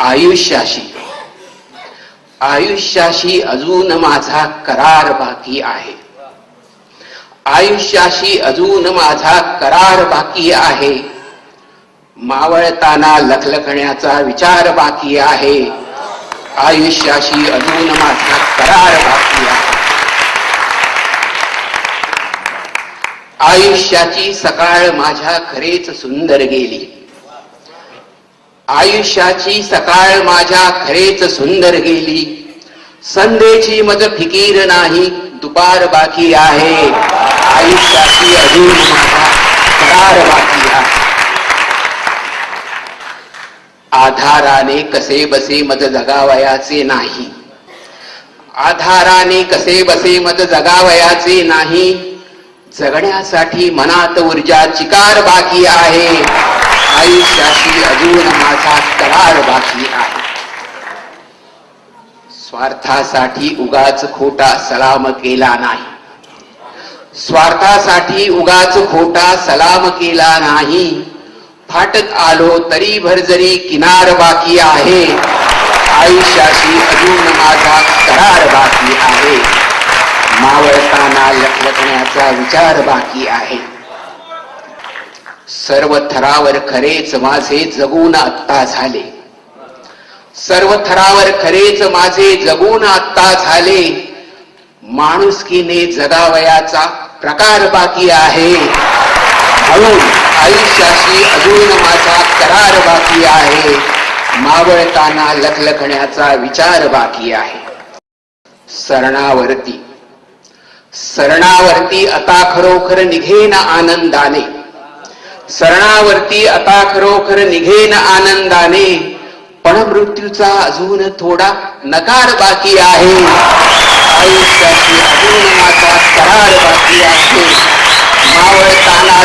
आयुष्याशी. आयुष्याशी अजून माझा करार बाकी आहे. आयुष्याशी अजून माझा करार बाकी आहे. मावळताना लखलखण्याचा विचार बाकी आहे. आयुष्याशी अजून माझा करार बाकी आहे. आयुष्याची सकाळ माझ्या खरेच सुंदर गेली. आयुष्याची सकाळ माझ्या खरेच सुंदर गेली. संधेची मज फिकीर नाही दुपार बाकी आहे. आयुष्याची अजून माझा करार बाकी आहे. आधाराने कसे बसे मज जगावयाचे नाही. आधाराने कसे बसे मज जगावयाचे नाही. जगण्यासाठी मनात ऊर्जा चिकार बाकी आहे. आयुष्याशी अजून माझा करार बाकी आहे. स्वार्थासाठी उगाच खोटा सलाम केला नाही. स्वार्थासाठी उगाच खोटा सलाम केला नाही. फाटत आलो तरी भरजरी किनार बाकी आहे. आयुष्याशी अजून माझा करार बाकी आहे. मावळताना लखलखण्याचा विचार बाकी आहे. सर्व थरावर खरेच माझे जगून आत्ता झाले. सर्व थरावर खरेच माझे जगून आत्ता झाले. माणुसकीने जगावयाचा प्रकार बाकी आहे. म्हणून आयुष्याशी अजून माझा करार बाकी आहे. मावळताना लखलखण्याचा विचार बाकी आहे. सरणावरती. सरणावरती आता खरोखर निघेन आनंदाने. सरणावरती आता खरोखर निघेन आनंदाने. पण मृत्यूचा अजून थोडा नकार बाकी आहे. आयुष्याची अजून माझा करार बाकी आहे. मावळताना